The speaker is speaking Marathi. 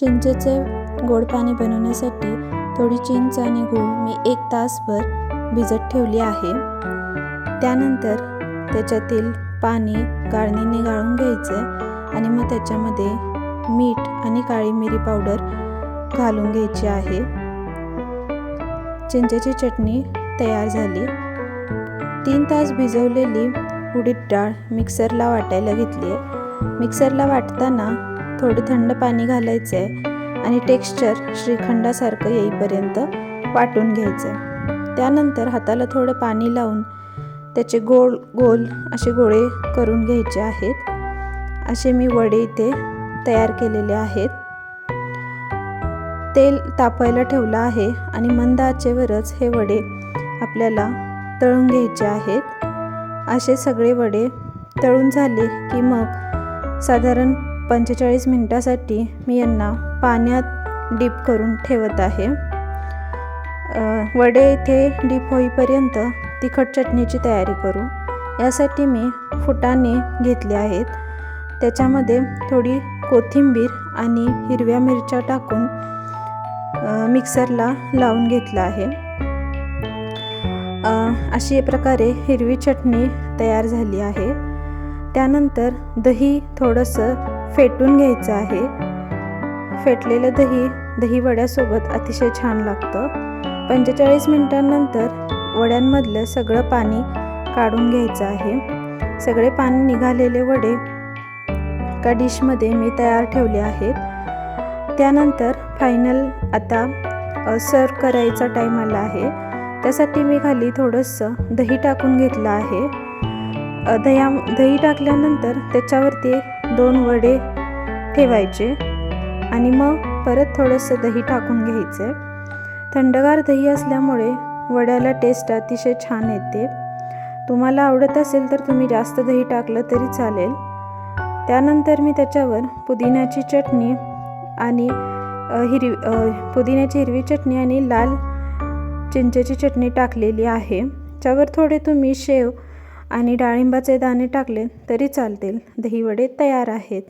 चिंचेचे गोड पाणी बनवण्यासाठी थोडी चिंच आणि गूळ मी एक तासभर भिजत ठेवली आहे. त्यानंतर त्याच्यातील पाणी गाळणीने गाळून घ्यायचं आहे आणि मग त्याच्यामध्ये मीठ आणि काळी मिरी पावडर घालून घ्यायची आहे. चिंचेची चटणी तयार झाली. तीन तास भिजवलेली उडीद डाळ मिक्सरला वाटायला घेतली आहे. मिक्सरला वाटताना थोडं थंड पाणी घालायचं आहे आणि टेक्स्चर श्रीखंडासारखं येईपर्यंत वाटून घ्यायचं आहे त्यानंतर हाताला थोडं पाणी लावून त्याचे गोल गोल असे गोळे करून घ्यायचे आहेत. असे मी वडे इथे तयार केलेले आहेत. तेल तापायला ठेवलं आहे आणि मंद आचेवरच हे वडे आपल्याला तळून घ्यायचे आहेत. असे सगळे वडे तळून झाले की मग साधारण पंचेचाळीस मिनटासाठी मी यांना पाण्यात डीप करून ठेवत आहे. वडे इथे डीप होईपर्यंत तिखट चटणीची तयारी करू. यासाठी मी फुटाणे घेतले आहेत. त्याच्यामध्ये थोडी कोथिंबीर आणि हिरव्या मिरच्या टाकून मिक्सरला लावून घेतलं आहे. अशी प्रकारे हिरवी चटणी तयार झाली आहे. त्यानंतर दही थोडंसं फेटून घ्यायचं आहे. फेटलेलं दही दही वड्यासोबत अतिशय छान लागतं. पंचेचाळीस मिनटांनंतर वड्यांमधलं सगळं पाणी काढून घ्यायचं आहे. सगळे पाणी निघालेले वडे एका डिशमध्ये मी तयार ठेवले आहेत. त्यानंतर फायनल आता सर्व करायचा टाईम आला आहे. त्यासाठी मी खाली थोडंसं दही टाकून घेतलं आहे. दह्या दही टाकल्यानंतर त्याच्यावरती दोन वडे ठेवायचे आणि मग परत थोडंसं दही टाकून घ्यायचं. थंडगार दही असल्यामुळे वड्याला टेस्ट अतिशय छान येते. तुम्हाला आवडत असेल तर तुम्ही जास्त दही टाकलं तरी चालेल. त्यानंतर मी त्याच्यावर पुदिन्याची चटणी आणि हिरवी पुदिन्याची हिरवी चटणी आणि लाल चिंचेची चटणी टाकलेली आहे. त्यावर थोडे तुम्ही शेव आणि डाळिंबाचे दाणे टाकले तरी चालतील. दहीवडे तयार आहेत.